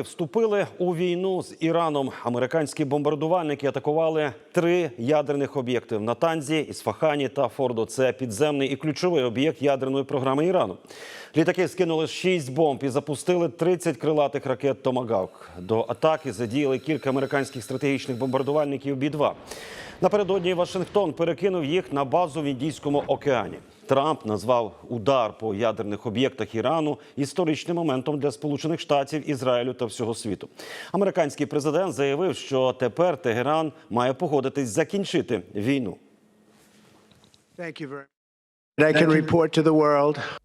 Вступили у війну з Іраном. Американські бомбардувальники атакували три ядерних об'єкти в Натанзі, Ісфахані та Фордо. Це підземний і ключовий об'єкт ядерної програми Ірану. Літаки скинули шість бомб і запустили 30 крилатих ракет Томагавк. До атаки задіяли кілька американських стратегічних бомбардувальників Бі-2. Напередодні Вашингтон перекинув їх на базу в Індійському океані. Трамп назвав удар по ядерних об'єктах Ірану історичним моментом для Сполучених Штатів, Ізраїлю та всього світу. Американський президент заявив, що тепер Тегеран має погодитись закінчити війну.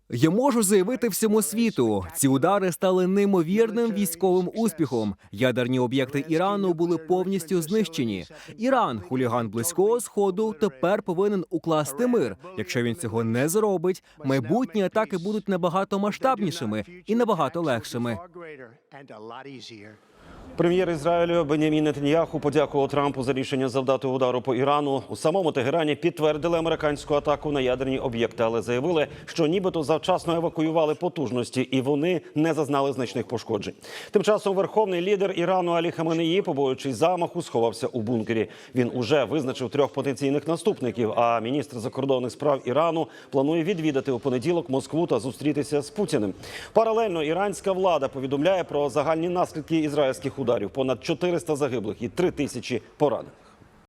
Я можу заявити всьому світу, ці удари стали неймовірним військовим успіхом. Ядерні об'єкти Ірану були повністю знищені. Іран, хуліган близького сходу, тепер повинен укласти мир. Якщо він цього не зробить, майбутні атаки будуть набагато масштабнішими і набагато легшими. Прем'єр Ізраїлю Бенямін Нетаньяху подякував Трампу за рішення завдати удару по Ірану. У самому Тегерані підтвердили американську атаку на ядерні об'єкти, але заявили, що нібито завчасно евакуювали потужності і вони не зазнали значних пошкоджень. Тим часом верховний лідер Ірану Алі Хаменеї, побоюючись замаху, сховався у бункері. Він уже визначив трьох потенційних наступників. А міністр закордонних справ Ірану планує відвідати у понеділок Москву та зустрітися з Путіним. Паралельно іранська влада повідомляє про загальні наслідки ізраїльських ударів: понад 400 загиблих і 3 тисячі поранених.